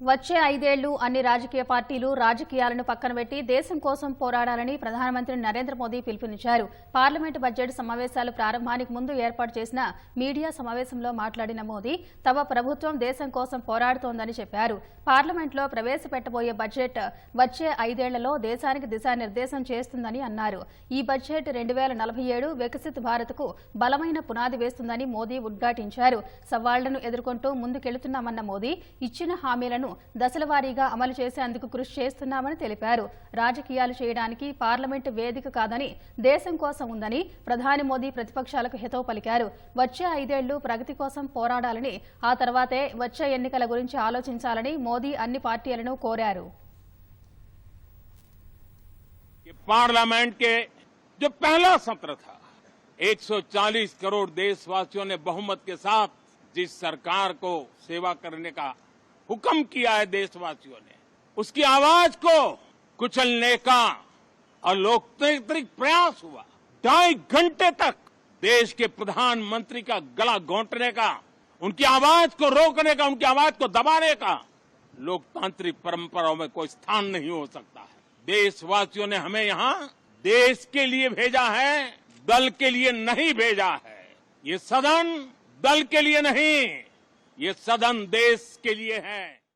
వచ్చే ఐదేళ్ళు అన్ని రాజకీయ పార్టీలు రాజకీయాలను పక్కన పెట్టి దేశం కోసం పోరాడాలని ప్రధానమంత్రి నరేంద్ర మోదీ పిలుపునిచ్చారు. పార్లమెంటు బడ్జెట్ సమావేశాలు ప్రారంభానికి ముందు ఏర్పాటు చేసిన మీడియా సమావేశంలో మాట్లాడిన మోదీ తమ ప్రభుత్వం దేశం కోసం పోరాడుతోందని చెప్పారు. పార్లమెంట్లో ప్రవేశపెట్టబోయే బడ్జెట్ వచ్చే ఐదేళ్ళలో దేశానికి దిశానిర్దేశం చేస్తుందని అన్నారు. ఈ బడ్జెట్ రెండు వేల నలభై ఏడు వికసిత్ భారత్కు బలమైన పునాది వేస్తుందని మోదీ ఉద్ఘాటించారు. సవాళ్ళను ఎదుర్కొంటూ ముందుకెళ్తున్నామన్న మోదీ ఇచ్చిన హామీలను దశలవారీగా అమలు చేసేందుకు కృషి చేస్తున్నామని తెలిపారు రాజకీయాలు చేయడానికి పార్లమెంటు వేదిక కాదని దేశం కోసం ఉందని ప్రధాని మోదీ ప్రతిపక్షాలకు హితవు పలికారు వచ్చే ఐదేళ్లు ప్రగతి కోసం పోరాడాలని ఆ తర్వాతే వచ్చే ఎన్నికల గురించి ఆలోచించాలని మోదీ అన్ని పార్టీలను కోరారు कि पार्लियामेंट के जो पहला सत्र था 140 करोड़ देशवासियों ने बहुमत के साथ जिस सरकार को सेवा करने का हुक्म किया है देशवासियों ने। उसकी आवाज़ को कुचलने का और लोकतांत्रिक प्रयास हुआ। ढाई घंटे तक देश के प्रधानमंत्री का गला घोंटने का, उनकी आवाज़ को रोकने का, उनकी आवाज़ को दबाने का लोकतांत्रिक परंपराओं में कोई स्थान नहीं हो सकता है। देशवासियों ने हमें यहाँ देश के लिए भेजा है, दल के लिए नहीं भेजा है। ये सदन दल के लिए नहीं ये सदन देश के लिए है।